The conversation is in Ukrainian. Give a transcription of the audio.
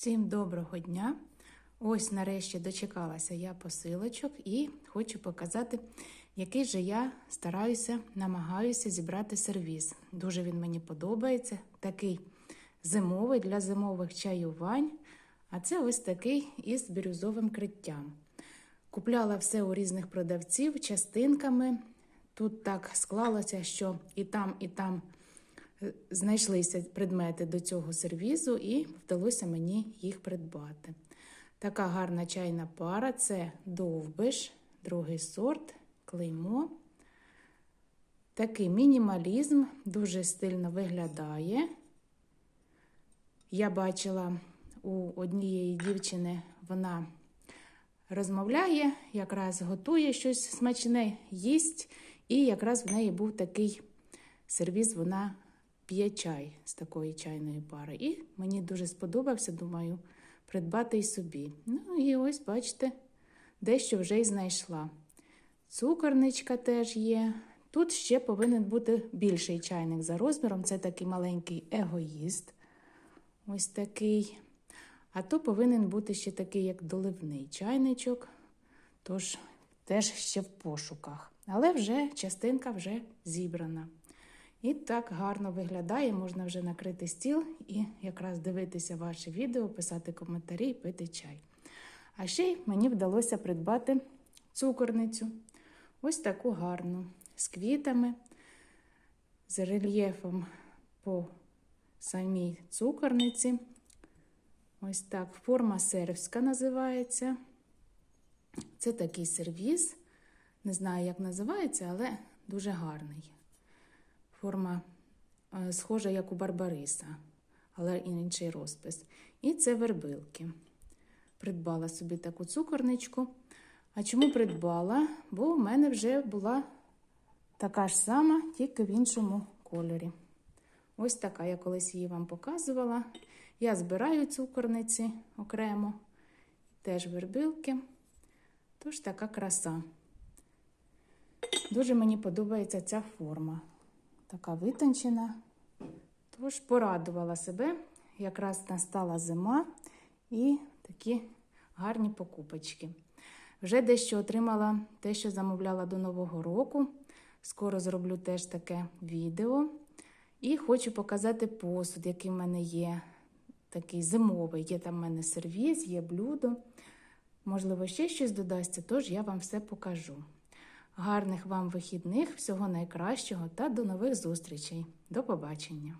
Всім доброго дня! Ось нарешті дочекалася я посилочок і хочу показати, який же я стараюся, намагаюся зібрати сервіз. Дуже він мені подобається. Такий зимовий для зимових чаювань. А це ось такий із бірюзовим криттям. Купляла все у різних продавців частинками. Тут так склалося, що і там, і там знайшлися предмети до цього сервізу, і вдалося мені їх придбати. Така гарна чайна пара це довбиш, другий сорт, клеймо. Такий мінімалізм, дуже стильно виглядає. Я бачила у однієї дівчини, вона розмовляє, якраз готує щось смачне, їсть, і якраз в неї був такий сервіз, вона п'є чай з такої чайної пари. І мені дуже сподобався, думаю, придбати й собі. Ну і ось, бачите, дещо вже й знайшла. Цукорничка теж є. Тут ще повинен бути більший чайник за розміром. Це такий маленький егоїст. Ось такий. А то повинен бути ще такий, як доливний чайничок. Тож теж ще в пошуках. Але вже частинка вже зібрана. І так гарно виглядає, можна вже накрити стіл і якраз дивитися ваші відео, писати коментарі і пити чай. А ще й мені вдалося придбати цукорницю. Ось таку гарну, з квітами, з рельєфом по самій цукорниці. Ось так, форма сервська називається. Це такий сервіз. Не знаю, як називається, але дуже гарний. Форма е, схожа, як у Барбариса, але інший розпис. І це вербилки. Придбала собі таку цукорничку. А чому придбала? Бо в мене вже була така ж сама, тільки в іншому кольорі. Ось така, я колись її вам показувала. Я збираю цукорниці окремо, теж вербилки. Тож така краса. Дуже мені подобається ця форма. Така витончена. Тож порадувала себе. Якраз настала зима і такі гарні покупочки. Вже дещо отримала те, що замовляла до Нового року. Скоро зроблю теж таке відео. І хочу показати посуд, який в мене є. Такий зимовий. Є там в мене сервіз, є блюдо. Можливо, ще щось додасться, тож я вам все покажу. Гарних вам вихідних, всього найкращого та до нових зустрічей. До побачення!